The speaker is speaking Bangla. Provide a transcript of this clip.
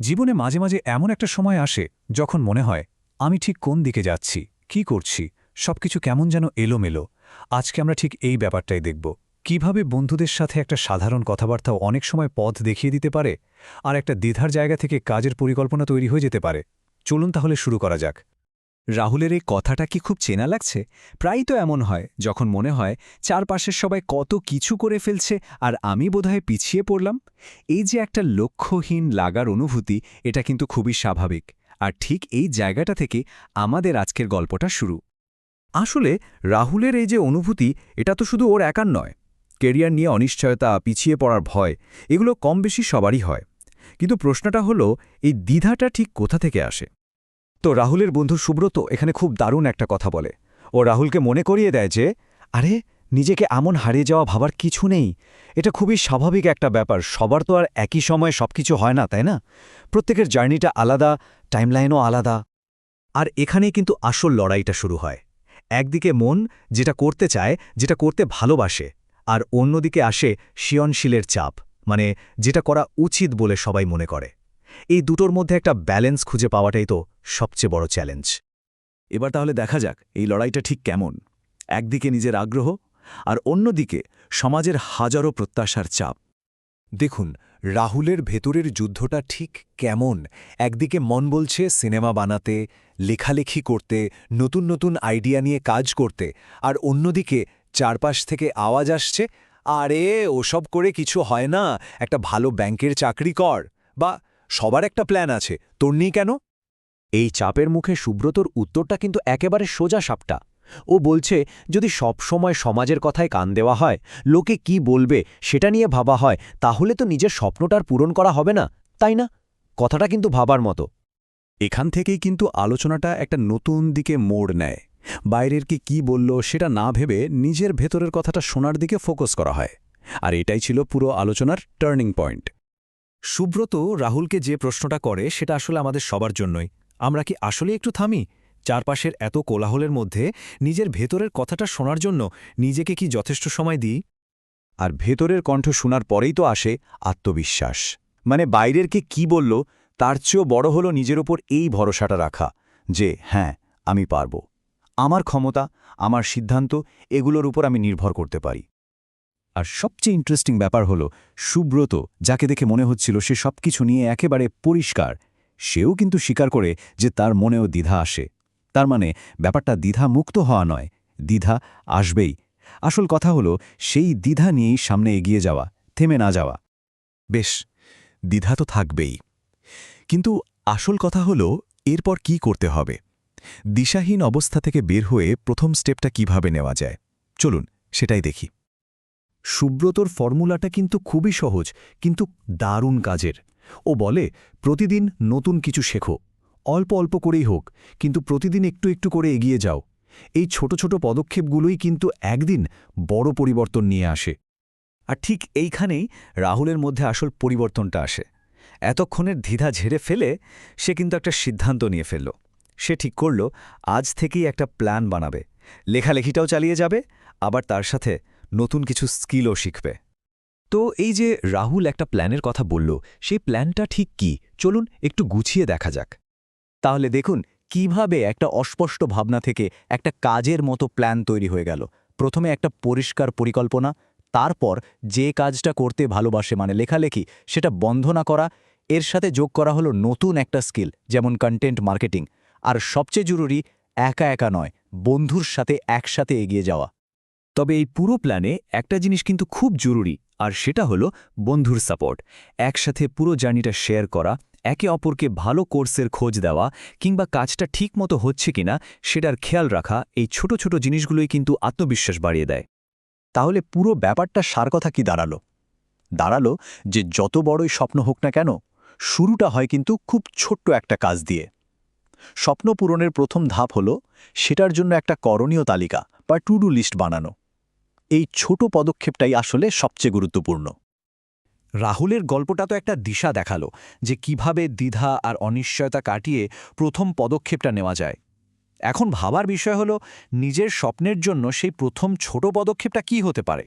জীবনে মাঝে মাঝে এমন একটা সময় আসে যখন মনে হয়, আমি ঠিক কোন দিকে যাচ্ছি, কি করছি, সবকিছু কেমন যেন এলোমেলো। আজকে আমরা ঠিক এই ব্যাপারটাই দেখব। কীভাবে বন্ধুদের সাথে একটা সাধারণ কথাবার্তাও অনেক সময় পথ দেখিয়ে দিতে পারে, আর একটা দ্বিধার জায়গা থেকে কাজের পরিকল্পনা তৈরি হয়ে যেতে পারে। চলুন তাহলে শুরু করা যাক। রাহুলের এই কথাটা কি খুব চেনা লাগছে? প্রায়ই তো এমন হয়, যখন মনে হয় চারপাশের সবাই কত কিছু করে ফেলছে আর আমি বোধহয় পিছিয়ে পড়লাম। এই যে একটা লক্ষ্যহীন লাগার অনুভূতি, এটা কিন্তু খুবই স্বাভাবিক। আর ঠিক এই জায়গাটা থেকে আমাদের আজকের গল্পটা শুরু। আসলে রাহুলের এই যে অনুভূতি, এটা তো শুধু ওর একার নয়। কেরিয়ার নিয়ে অনিশ্চয়তা, পিছিয়ে পড়ার ভয়, এগুলো কম বেশি সবারই হয়। কিন্তু প্রশ্নটা হলো, এই দ্বিধাটা ঠিক কোথা থেকে আসে? তো রাহুলের বন্ধু সুব্রত এখানে খুব দারুণ একটা কথা বলে। ও রাহুলকে মনে করিয়ে দেয় যে, আরে, নিজেকে এমন হারিয়ে যাওয়া ভাবার কিছু নেই। এটা খুবই স্বাভাবিক একটা ব্যাপার। সবার তো আর একই সময়ে সবকিছু হয় না, তাই না? প্রত্যেকের জার্নিটা আলাদা, টাইমলাইনও আলাদা। আর এখানেই কিন্তু আসল লড়াইটা শুরু হয়। একদিকে মন যেটা করতে চায়, যেটা করতে ভালোবাসে, আর অন্যদিকে আসে শিয়নশীলের চাপ মানে যেটা করা উচিত বলে সবাই মনে করে। এই দুটোর মধ্যে একটা ব্যালেন্স খুঁজে পাওয়াটাই তো সবচেয়ে বড় চ্যালেঞ্জ। এবার তাহলে দেখা যাক এই লড়াইটা ঠিক কেমন। একদিকে নিজের আগ্রহ আর অন্যদিকে সমাজের হাজারো প্রত্যাশার চাপ। দেখুন, রাহুলের ভেতরের যুদ্ধটা ঠিক কেমন? একদিকে মন বলছে সিনেমা বানাতে, লেখালেখি করতে, নতুন নতুন আইডিয়া নিয়ে কাজ করতে, আর অন্যদিকে চারপাশ থেকে আওয়াজ আসছে, আরে, ওসব করে কিছু হয় না, একটা ভালো ব্যাংকের চাকরি কর বা সবার একটা প্ল্যান আছে। তোর নেই কেন? এই চাপের মুখে সুব্রতর উত্তরটা কিন্তু একেবারে সোজা সাপটা। ও বলছে, যদি সব সময় সমাজের কথায় কান দেওয়া হয়, লোকে কি বলবে সেটা নিয়ে ভাবা হয়, তাহলে তো নিজের স্বপ্নটার পূরণ করা হবে না, তাই না? কথাটা কিন্তু ভাবার মতো। এখান থেকেই কিন্তু আলোচনাটা একটা নতুন দিকে মোড় নেয়। বাইরের কি কি বলল সেটা না ভেবে নিজের ভেতরের কথাটা শোনার দিকে ফোকাস করা হয়। আর এটাই ছিল পুরো আলোচনার টার্নিং পয়েন্ট সুব্রত রাহুলকে যে প্রশ্নটা করে, সেটা আসলে আমাদের সবার জন্যই। আমরা কি আসলে একটু থামি? চারপাশের এত কোলাহলের মধ্যে নিজের ভেতরের কথাটা শোনার জন্য নিজেকে কি যথেষ্ট সময় দিই? আর ভেতরের কণ্ঠ শোনার পরেই তো আসে আত্মবিশ্বাস। মানে বাইরের কে কি বলল, তার চেয়েও বড় হলো নিজের ওপর এই ভরসাটা রাখা যে হ্যাঁ আমি পারব। আমার ক্ষমতা, আমার সিদ্ধান্ত, এগুলোর উপর আমি নির্ভর করতে পারি। আর সবচেয়ে ইন্টারেস্টিং ব্যাপার হলো, সুব্রত, যাকে দেখে মনে হচ্ছিল সে সবকিছু নিয়ে একেবারে পরিষ্কার, সেও কিন্তু স্বীকার করে যে তার মনেও দ্বিধা আসে। তার মানে ব্যাপারটা দ্বিধা মুক্ত হওয়া নয়, দ্বিধা আসবেই। আসল কথা হলো, সেই দ্বিধা নিয়েই সামনে এগিয়ে যাওয়া, থেমে না যাওয়া। বেশ, দ্বিধা তো থাকবেই। কিন্তু আসল কথা হলো, এরপর কি করতে হবে? দিশাহীন অবস্থা থেকে বের হয়ে প্রথম স্টেপটা কীভাবে নেওয়া যায়? চলুন, সেটাই দেখি। সুব্রতর ফর্মুলাটা কিন্তু খুবই সহজ, কিন্তু দারুণ কাজের। ও বলে, প্রতিদিন নতুন কিছু শেখো। অল্প অল্প করেই হোক, কিন্তু প্রতিদিন একটু একটু করে এগিয়ে যাও। এই ছোট ছোট পদক্ষেপগুলোই কিন্তু একদিন বড় পরিবর্তন নিয়ে আসে। আর ঠিক এইখানেই রাহুলের মধ্যে আসল পরিবর্তনটা আসে। এতক্ষণের দ্বিধা ঝেড়ে ফেলে সে কিন্তু একটা সিদ্ধান্ত নিয়ে ফেলল। সে ঠিক করল, আজ থেকেই একটা প্ল্যান বানাবে। লেখালেখিটাও চালিয়ে যাবে, আবার তার সাথে নতুন কিছু স্কিলও শিখবে। তো এই যে রাহুল একটা প্ল্যানের কথা বলল, সেই প্ল্যানটা ঠিক কি? চলুন একটু গুছিয়ে দেখা যাক। তাহলে দেখুন, কীভাবে একটা অস্পষ্ট ভাবনা থেকে একটা কাজের মতো প্ল্যান তৈরি হয়ে গেল। প্রথমে একটা পরিষ্কার পরিকল্পনা, তারপর যে কাজটা করতে ভালোবাসে মানে লেখালেখি, সেটা বন্ধ না করা, এর সাথে যোগ করা হলো নতুন একটা স্কিল, যেমন কন্টেন্ট মার্কেটিং। আর সবচেয়ে জরুরি, একা একা নয়, বন্ধুর সাথে একসাথে এগিয়ে যাওয়া। তবে এই পুরো প্ল্যানে একটা জিনিস কিন্তু খুব জরুরি, আর সেটা হলো বন্ধুর সাপোর্ট। একসাথে পুরো জার্নিটা শেয়ার করা, একে অপরকে ভালো কোর্সের খোঁজ দেওয়া, কিংবা কাজটা ঠিকমতো হচ্ছে কিনা সেটার খেয়াল রাখা, এই ছোট ছোট জিনিসগুলোই কিন্তু আত্মবিশ্বাস বাড়িয়ে দেয়। তাহলে পুরো ব্যাপারটা সার কথা কি দাঁড়াল? দাঁড়াল যে যত বড়ই স্বপ্ন হোক না কেন, শুরুটা হয় কিন্তু খুব ছোট্ট একটা কাজ দিয়ে। স্বপ্ন পূরণের প্রথম ধাপ হল সেটার জন্য একটা করণীয় তালিকা বা টু ডু লিস্ট বানানো। এই ছোট পদক্ষেপটাই আসলে সবচেয়ে গুরুত্বপূর্ণ। রাহুলের গল্পটা তো একটা দিশা দেখাল যে কীভাবে দ্বিধা আর অনিশ্চয়তা কাটিয়ে প্রথম পদক্ষেপটা নেওয়া যায়। এখন ভাবার বিষয় হলো, নিজের স্বপ্নের জন্য সেই প্রথম ছোট পদক্ষেপটা কি হতে পারে?